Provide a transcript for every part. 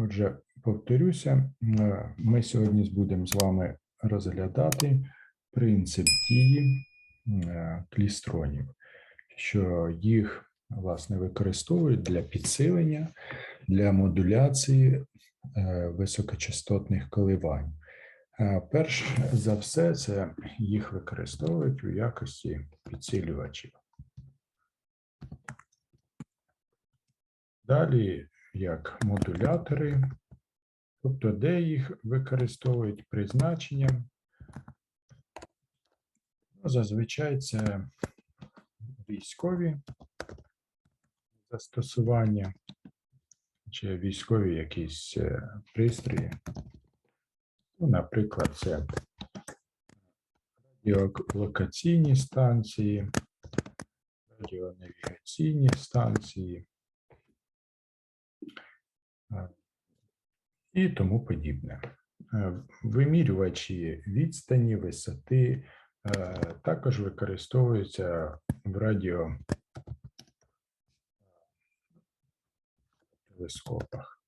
Отже, повторюся, е, ми сьогодні будемо з вами розглядати принцип дії е, клістронів, що їх власне використовують для підсилення, для модуляції е, високочастотних коливань. Перш за все, це їх використовують у якості підсилювачів. Далі як модулятори, тобто де їх використовують призначенням. Ну, Зазвичай це військові застосування чи військові якісь е, пристрої. Ну, наприклад, це радіолокаційні станції, радіонавігаційні станції і тому подібне. Е, Вимірювачі відстані, висоти е, також використовуються в радіо телескопах.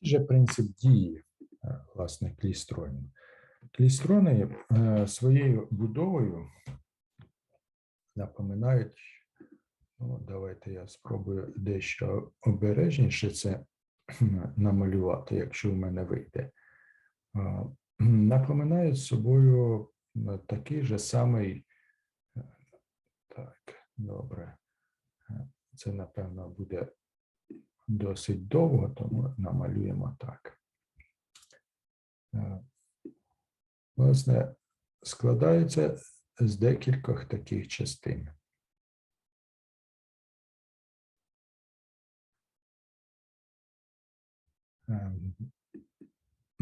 Який же принцип дії е, власне клістронів? Клістрони е, своєю будовою напоминають, ну, давайте я спробую дещо обережніше це намалювати, якщо в мене вийде. Е, Напоминають собою е, такий же самий, е, так, добре, Е, це напевно буде досить довго, тому намалюємо так. Власне, складається з декількох таких частин.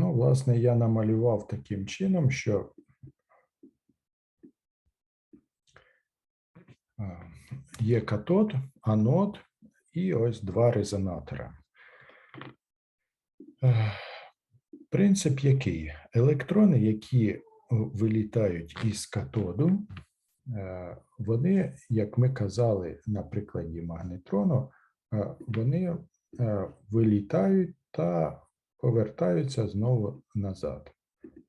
Ну, власне, я намалював таким чином, що е, є катод, анод і ось два резонатора. Е, Принцип який? Електрони, які е, вилітають із катоду, вони, як ми казали на прикладі магнетрону, вони вилітають та повертаються знову назад.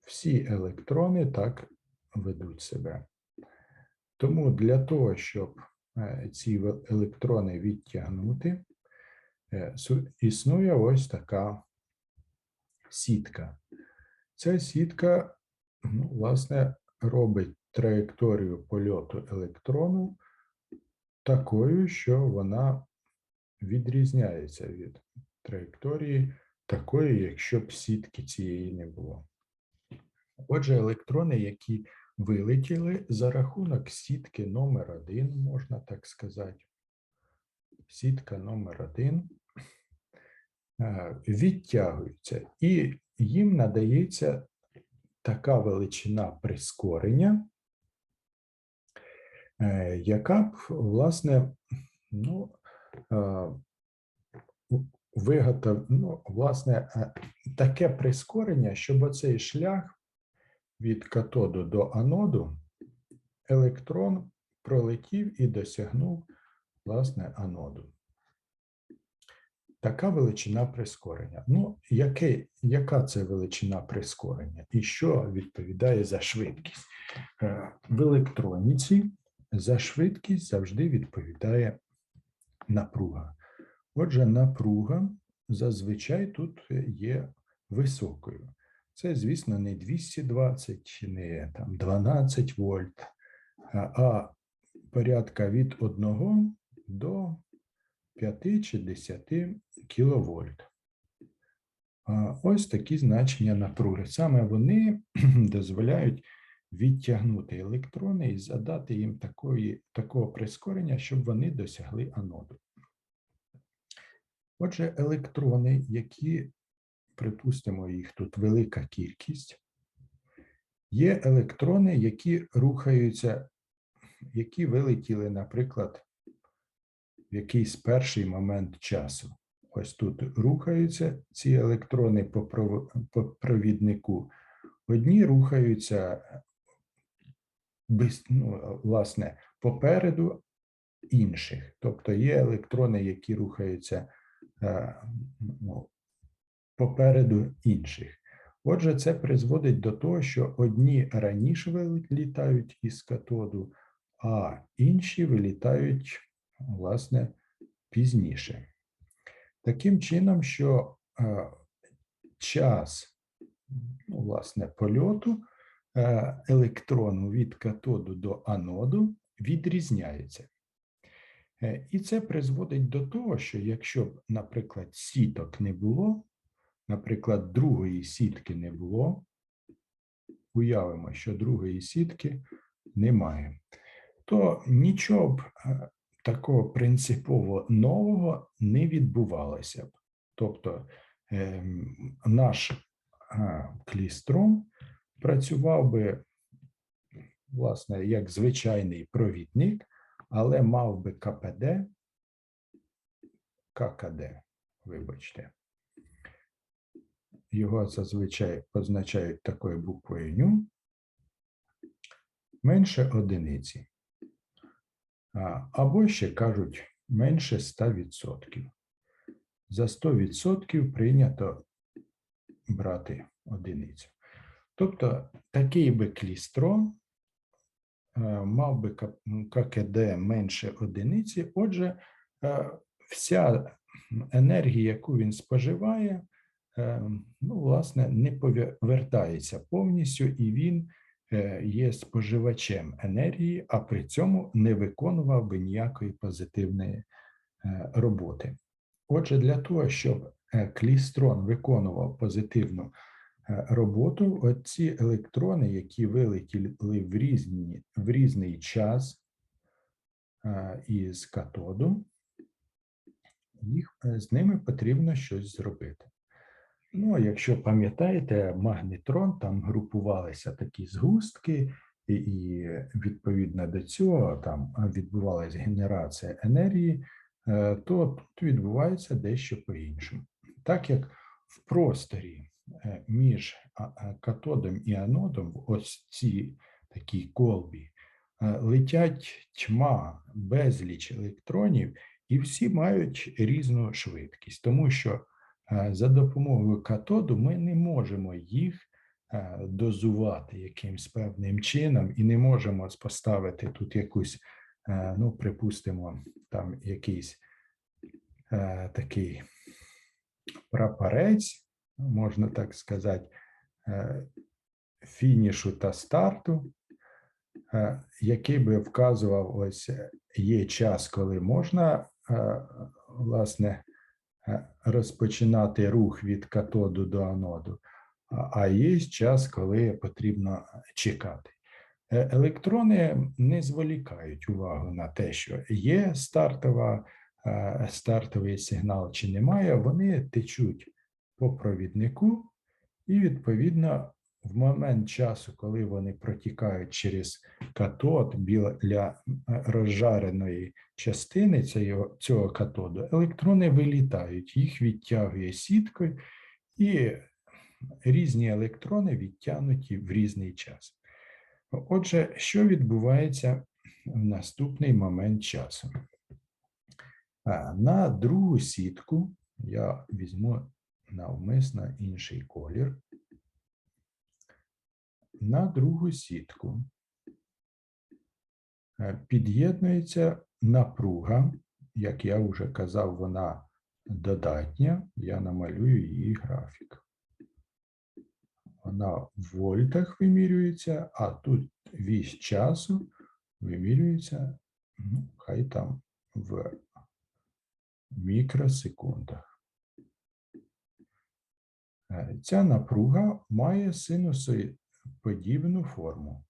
Всі електрони так ведуть себе. Тому для того, щоб е, ці електрони відтягнути, е, існує ось така сітка. Ця сітка, ну, власне, робить траєкторію польоту електрону такою, що вона відрізняється від траєкторії такої, якщо б сітки цієї не було. Отже, електрони, які вилетіли за рахунок сітки номер один, можна так сказати. Сітка номер один е, відтягуються, і їм надається така величина прискорення, е, яка б, власне, ну, е, виготов, ну, власне, е, таке прискорення, щоб оцей шлях від катоду до аноду електрон пролетів і досягнув, власне, аноду. Така величина прискорення. Ну, яке, яка це величина прискорення? І що відповідає за швидкість? Е, В електроніці за швидкість завжди відповідає напруга. Отже, напруга зазвичай тут є високою. Це, звісно, не 220, не там 12 вольт, а- порядка від 1 до 5 чи 10 кіловольт. Ось такі значення напруги. Саме вони дозволяють відтягнути електрони і задати їм такої, такого прискорення, щоб вони досягли аноду. Отже, електрони, які, припустимо, їх тут велика кількість, є електрони, які рухаються, які вилетіли, наприклад, в якийсь перший момент часу. Ось тут рухаються ці електрони по провіднику. Одні рухаються ну, власне, попереду, інших. Тобто є електрони, які рухаються ну, попереду інших. Отже, це призводить до того, що одні раніше вилітають із катоду, а інші вилітають, власне, пізніше. Таким чином, що е, час ну, власне, польоту е, електрону від катоду до аноду відрізняється. Е, І це призводить до того, що якщо б, наприклад, сіток не було, наприклад, другої сітки не було, уявимо, що другої сітки немає, то нічого б е, такого принципово нового не відбувалося б. Тобто ем, наш е, клістрон працював би, власне, як звичайний провідник, але мав би КПД, ККД, вибачте. Його зазвичай позначають такою буквою ню, менше одиниці. Або ще кажуть менше 100%. За 100% прийнято брати одиницю. Тобто такий би клістрон мав би ККД менше одиниці, отже, е, вся енергія, яку він споживає, е, ну, власне, не повертається повністю, і він е, є споживачем енергії, а при цьому не виконував би ніякої позитивної е, роботи. Отже, для того, щоб е, клістрон виконував позитивну е, роботу, оці електрони, які вилетіли в, різні, в різний час е, із катоду, їх, е, з ними потрібно щось зробити. Ну, якщо пам'ятаєте, магнітрон, там групувалися такі згустки, і, і відповідно до цього там відбувалася генерація енергії, е, то тут відбувається дещо по-іншому. Так як в просторі е, між а- а, катодом і анодом, в ось цій такій колбі, е, летять тьма, безліч електронів, і всі мають різну швидкість, тому що е, за допомогою катоду ми не можемо їх е, дозувати якимсь певним чином і не можемо поставити тут якусь, е, ну, припустимо, там якийсь е, такий прапорець, можна так сказати, е, фінішу та старту, е, який би вказував, ось е, є час, коли можна е, власне е, розпочинати рух від катоду до аноду, а- є час, коли потрібно чекати. Електрони не зволікають увагу на те, що є стартова, стартовий сигнал чи немає, вони течуть по провіднику, і відповідно в момент часу, коли вони протікають через катод біля розжареної частини цього, цього катоду, електрони вилітають, їх відтягує сіткою, і різні електрони відтягнуті в різний час. Отже, що відбувається в наступний момент часу? На другу сітку я візьму навмисно інший колір. На другу сітку е, під'єднується напруга, як я вже казав, вона додатня. Я намалюю її графік. Вона в вольтах вимірюється, а тут вісь часу вимірюється, ну, хай там в мікросекундах. Е, Ця напруга має синусоподібну форму.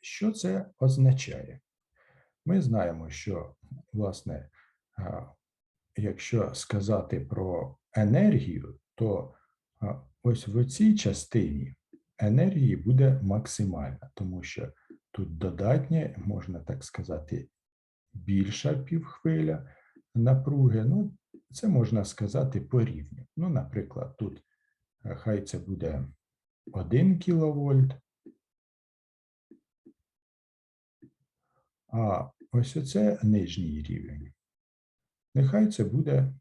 Що це означає? Ми знаємо, що, власне, якщо сказати про енергію, то ось в цій частині енергії буде максимальна, тому що тут додатня, можна так сказати, більша півхвиля напруги. Ну, це можна сказати по рівню. Ну, наприклад, тут е, хай це буде 1 кВт, А ось оце нижній рівень. Нехай це буде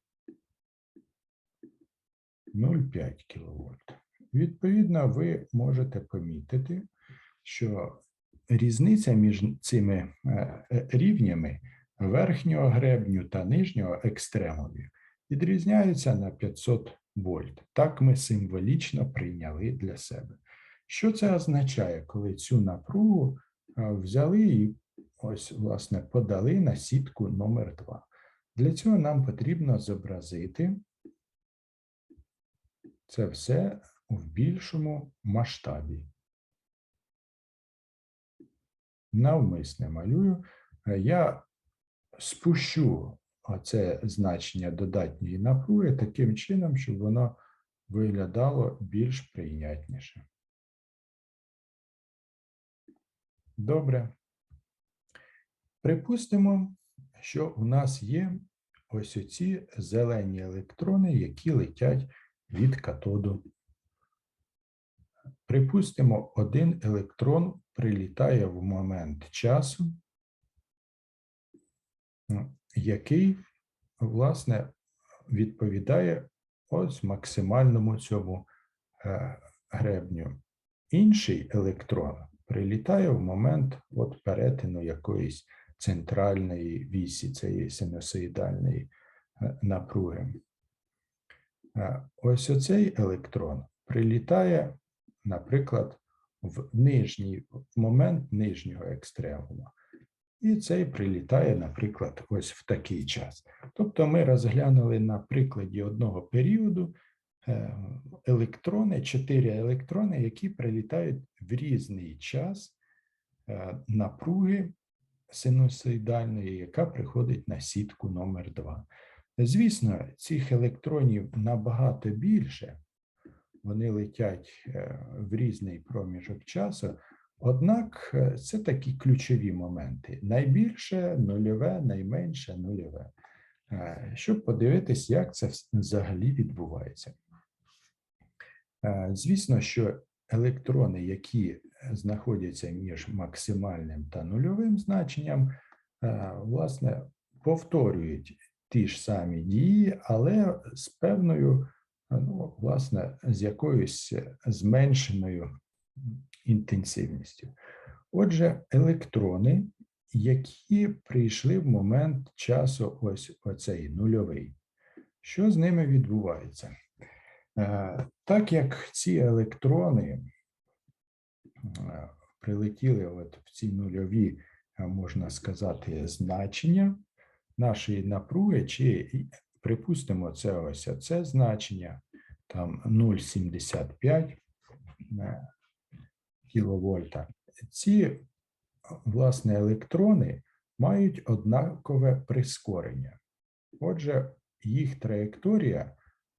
0,5 кВт. Відповідно, ви можете помітити, що різниця між цими е, е, рівнями верхнього гребню та нижнього екстремумів відрізняються на 500 вольт. Так ми символічно прийняли для себе. Що це означає, коли цю напругу е, взяли і ось, власне, подали на сітку номер 2 Для цього нам потрібно зобразити це все в більшому масштабі. Навмисне малюю. Е, Я спущу оце значення додатньої напруги таким чином, щоб воно виглядало більш прийнятніше. Добре. Припустимо, що у нас є ось оці зелені електрони, які летять від катоду. Припустимо, один електрон прилітає в момент часу, який, власне, відповідає ось максимальному цьому е, гребню. Інший електрон прилітає в момент от перетину якоїсь центральної вісі цієї синусоїдальної е, напруги. Е, Ось оцей електрон прилітає, наприклад, в нижній момент нижнього екстремуму. І цей прилітає, наприклад, ось в такий час. Тобто ми розглянули на прикладі одного періоду е, електрони, чотири електрони, які прилітають в різний час е, напруги синусоїдальної, яка приходить на сітку номер 2. Звісно, цих електронів набагато більше, вони летять е, в різний проміжок часу, однак е, це такі ключові моменти: найбільше нульове, найменше нульове. Е, Щоб подивитись, як це взагалі відбувається. Е, Звісно, що електрони, які знаходяться між максимальним та нульовим значенням, власне, повторюють ті ж самі дії, але з певною, ну, власне, з якоюсь зменшеною інтенсивністю. Отже, електрони, які прийшли в момент часу ось оцей нульовий, що з ними відбувається? Е, Так як ці електрони е, прилетіли от в ці нульові, е, можна сказати, значення нашої напруги, чи припустимо, це ось це значення, там 0,75 е, кіловольта. Ці, власне, електрони мають однакове прискорення. Отже, їх траєкторія,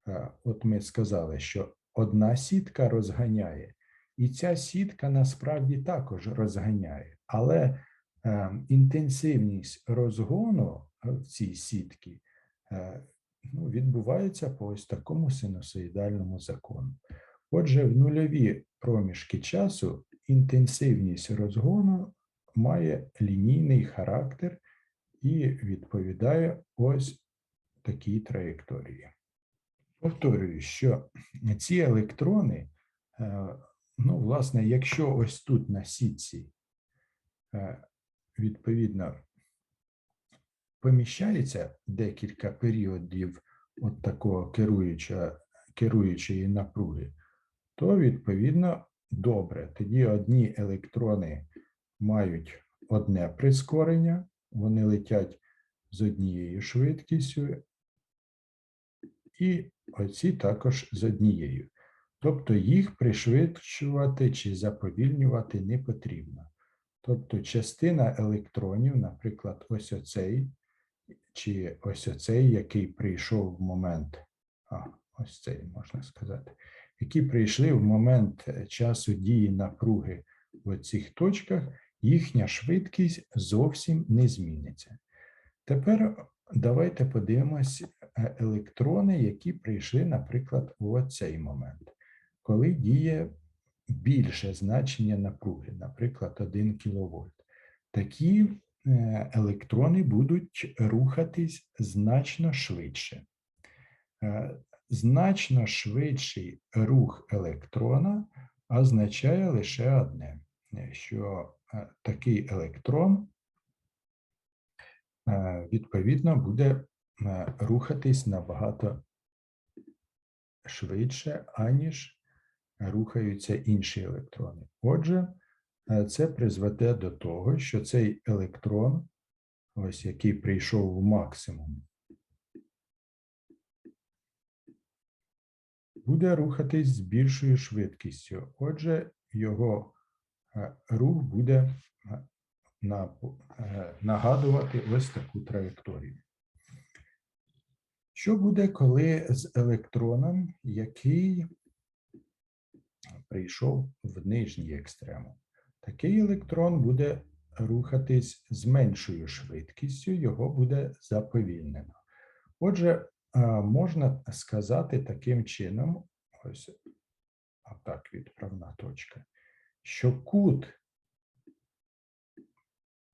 е, от ми сказали, що одна сітка розганяє, і ця сітка насправді також розганяє, але е, інтенсивність розгону е, в цій сітці е, ну, відбувається по ось такому синусоїдальному закону. Отже, в нульові проміжки часу інтенсивність розгону має лінійний характер і відповідає ось такій траєкторії. Повторюю, що ці електрони, е, ну, власне, якщо ось тут на сітці, е, відповідно, поміщається декілька періодів от такого керуючої напруги, то відповідно добре. Тоді одні електрони мають одне прискорення, вони летять з однією швидкістю, і оці також з однією. Тобто їх пришвидшувати чи заповільнювати не потрібно. Тобто частина електронів, наприклад, ось оцей, чи ось оцей, який прийшов в момент, а, ось цей можна сказати, які прийшли в момент е, часу дії напруги в цих точках, їхня швидкість зовсім не зміниться. Тепер давайте подивимось е, електрони, які прийшли, наприклад, в цей момент, коли діє більше значення напруги, наприклад, 1 кВт. Такі е, електрони будуть рухатись значно швидше. Значно швидший рух електрона означає лише одне, що е, такий електрон е, відповідно буде е, рухатись набагато швидше, аніж рухаються інші електрони. Отже, це призведе до того, що цей електрон, ось який прийшов в максимум, буде рухатись з більшою швидкістю. Отже, його е, рух буде е, е, нагадувати ось таку траєкторію. Що буде, коли з електроном, який прийшов в нижній екстремум? Такий електрон буде рухатись з меншою швидкістю, його буде заповільнено. Отже, можна сказати таким чином, ось так відправна точка, що кут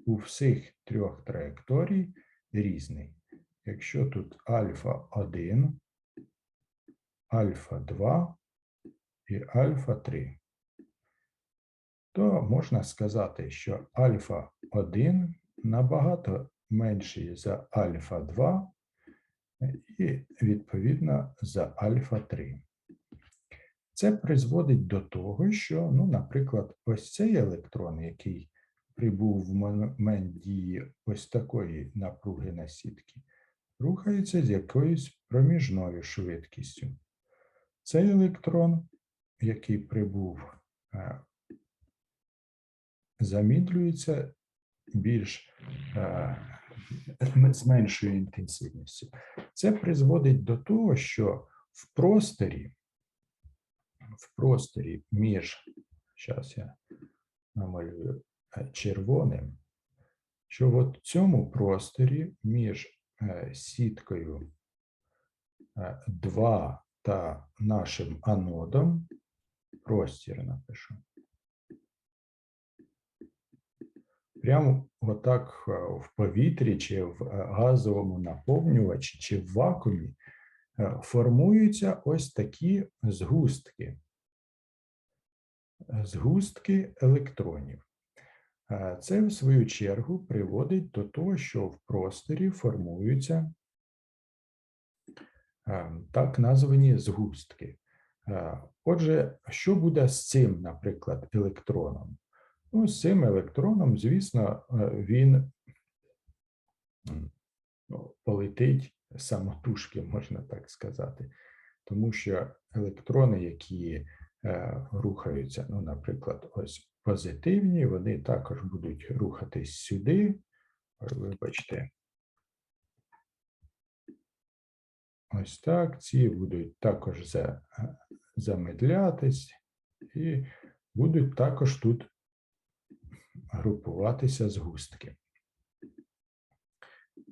у всіх трьох траєкторій різний. Якщо тут альфа 1, альфа 2 і альфа 3, то можна сказати, що альфа 1 набагато менший за альфа 2 і відповідно за альфа 3. Це призводить до того, що, ну, наприклад, ось цей електрон, який прибув в момент дії ось такої напруги на сітки, рухається з якоюсь проміжною швидкістю. Цей електрон, який прибув, е, замідлюється більш е, з меншою інтенсивністю. Це призводить до того, що в просторі, в просторі між, зараз я намалюю е, червоним, що в цьому просторі між е, сіткою 2 та нашим анодом, простір напишу, прямо отак е, в повітрі, чи в е, газовому наповнювачі, чи в вакуумі е, формуються ось такі згустки. Згустки електронів. Це, в свою чергу, приводить до того, що в просторі формуються так названі згустки. Отже, що буде з цим, наприклад, електроном? Ну, з цим електроном, звісно, е, він ну, полетить самотужки, можна так сказати. Тому що електрони, які е, рухаються, ну, наприклад, ось позитивні, вони також будуть рухатись сюди. Вибачте. Ось так. Ці будуть також е, замедлятись і будуть також тут групуватися згустки.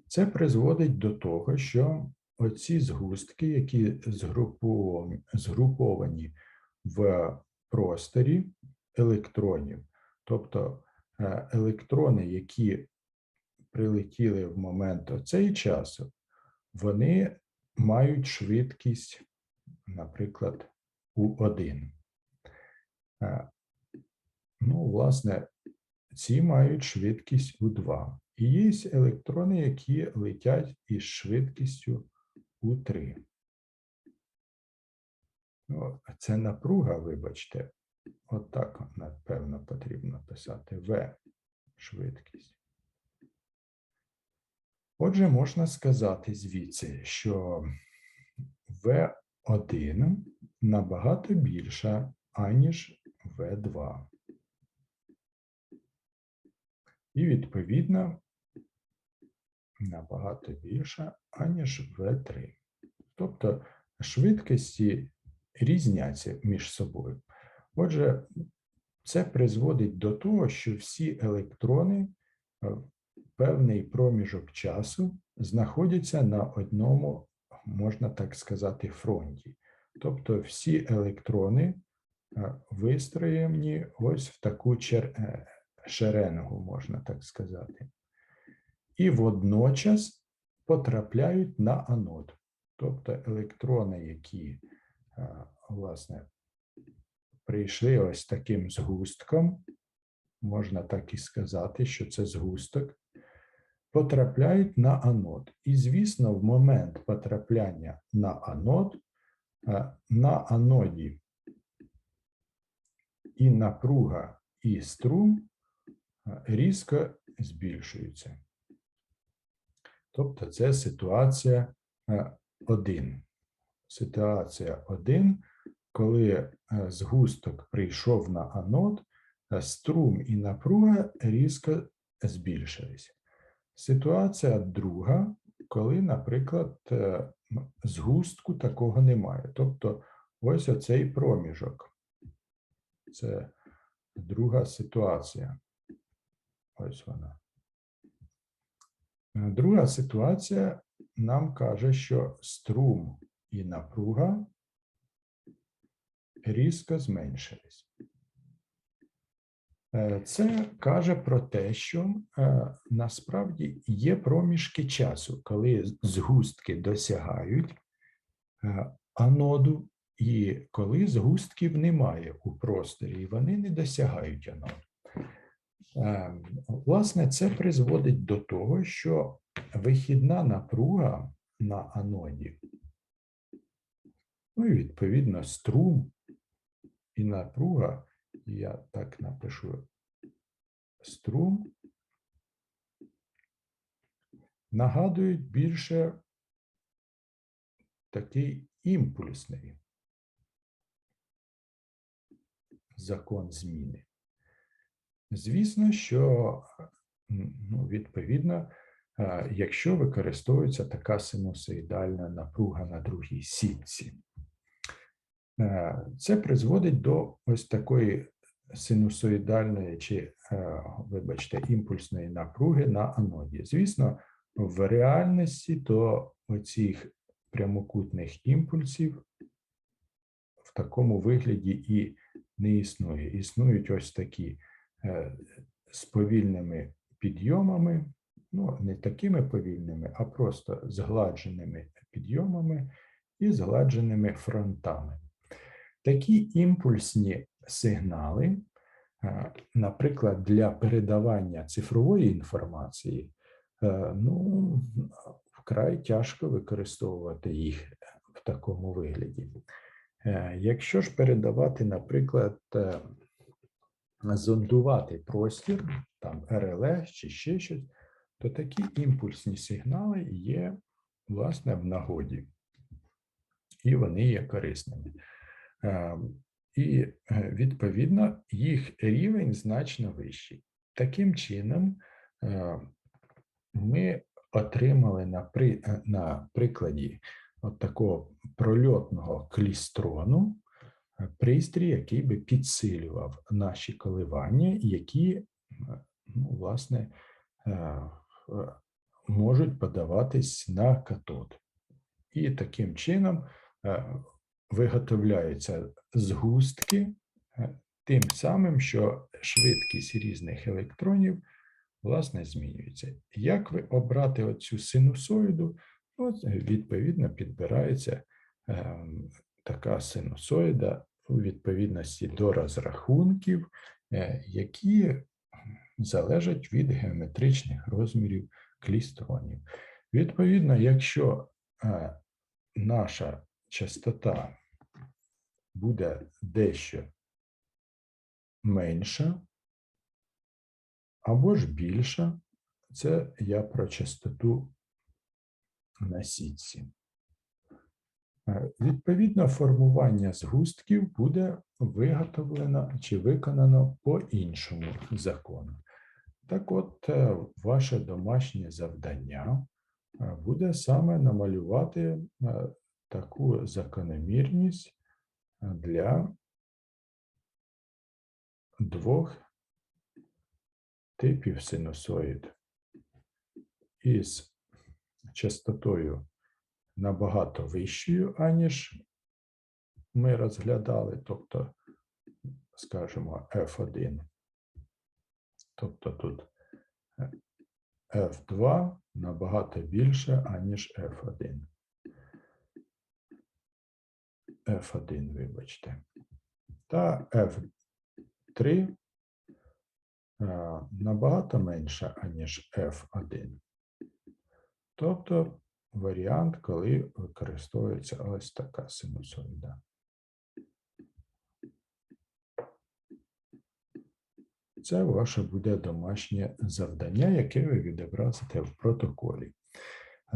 Це призводить до того, що оці згустки, які згруповані, в просторі електронів, тобто е, електрони, які прилетіли в момент оцей часу, вони мають швидкість, наприклад, У1. Е, Ну, власне, ці мають швидкість У2. І є електрони, які летять із швидкістю У3. Ну, це напруга, вибачте. Отак, напевно, потрібно писати В швидкість. Отже, можна сказати звідси, що В1 набагато більша, аніж В2. І відповідно набагато більша, аніж В3. Тобто швидкості різняться між собою. Отже, це призводить до того, що всі електрони в певний проміжок часу знаходяться на одному, можна так сказати, фронті. Тобто всі електрони е, вистроєні ось в таку чер... шеренгу, можна так сказати. і водночас потрапляють на анод. Тобто електрони, які е, власне прийшли ось таким згустком, можна так і сказати, що це згусток, потрапляють на анод. І, звісно, в момент потрапляння на анод, е, на аноді і напруга, і струм різко збільшуються. Тобто це ситуація 1. Ситуація 1, коли е, згусток прийшов на анод, е, струм і напруга різко збільшились. Ситуація друга, коли, наприклад, е, згустку такого немає. Тобто ось оцей проміжок. Це друга ситуація. Ось вона. Е, Друга ситуація нам каже, що струм і напруга різко зменшились. Е, Це каже про те, що е, насправді є проміжки часу, коли згустки досягають аноду, і коли згустків немає у просторі, і вони не досягають аноду. Е, Власне, це призводить до того, що вихідна напруга на аноді, ну і відповідно струм і напруга, я так напишу струм, нагадують більше такий імпульсний закон зміни. Звісно, що ну, відповідно, е, якщо використовується така синусоїдальна напруга на другій сітці, Е, це призводить до ось такої синусоїдальної чи, е, вибачте, імпульсної напруги на аноді. Звісно, в реальності то оцих прямокутних імпульсів в такому вигляді і не існує. Існують ось такі е, з повільними підйомами, ну, не такими повільними, а просто згладженими підйомами і згладженими фронтами. Такі імпульсні сигнали, е, наприклад, для передавання цифрової інформації, е, ну, вкрай тяжко використовувати їх в такому вигляді. Е, Якщо ж передавати, наприклад, е, зондувати простір, там РЛС чи ще щось, то такі імпульсні сигнали є, власне, в нагоді, і вони є корисними. Е, І е, відповідно їх рівень значно вищий. Таким чином, е, ми отримали на, при, на прикладі от такого прольотного клістрону пристрій, який би підсилював наші коливання, які, е, ну, власне, е, е, можуть подаватись на катод. І таким чином виготовляються згустки тим самим, що швидкість різних електронів власне змінюється. Як ви обрати оцю синусоїду? Е, відповідно, підбирається е, така синусоїда у відповідності до розрахунків, е, які залежать від геометричних розмірів клістронів. Відповідно, якщо е, наша частота буде дещо менша або ж більша, це я про частоту на сітці. Е, Відповідно, формування згустків буде виготовлено чи виконано по іншому закону. Так от, е, ваше домашнє завдання е, буде саме намалювати таку закономірність для двох типів синусоїд із частотою набагато вищою, аніж ми розглядали, тобто, скажімо, F1. Тобто тут е, F2 набагато більше, аніж F1. F1, вибачте. Та F3 е, набагато менше, аніж F1. Тобто варіант, коли використовується ось така синусоїда. Це ваше буде домашнє завдання, яке ви відобразите в протоколі.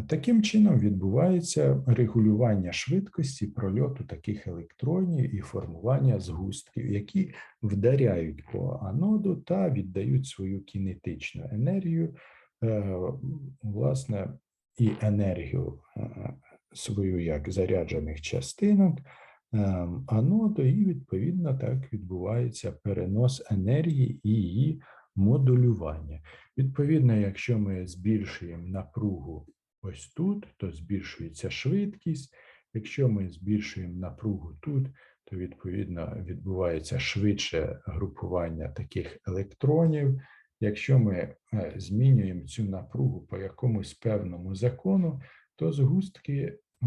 Таким чином відбувається регулювання швидкості прольоту таких електронів і формування згустків, які вдаряють по аноду та віддають свою кінетичну енергію, е, власне, і енергію е, свою як заряджених частинок ем, аноду, і відповідно так відбувається перенос енергії і її модулювання. Відповідно, якщо ми збільшуємо напругу ось тут, то збільшується швидкість. Якщо ми збільшуємо напругу тут, то відповідно відбувається швидше групування таких електронів. Якщо ми е, змінюємо цю напругу по якомусь певному закону, то згустки е,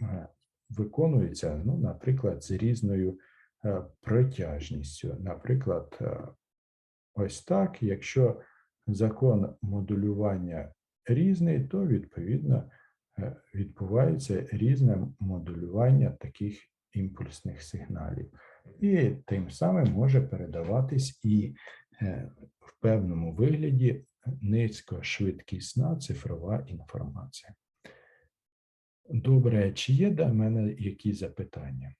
е, виконуються, ну, наприклад, з різною протяжністю. Наприклад, ось так, якщо закон модулювання різний, то відповідно відбувається різне модулювання таких імпульсних сигналів. І тим самим може передаватись і в певному вигляді низькошвидкісна цифрова інформація. Добре, чи є до мене якісь запитання?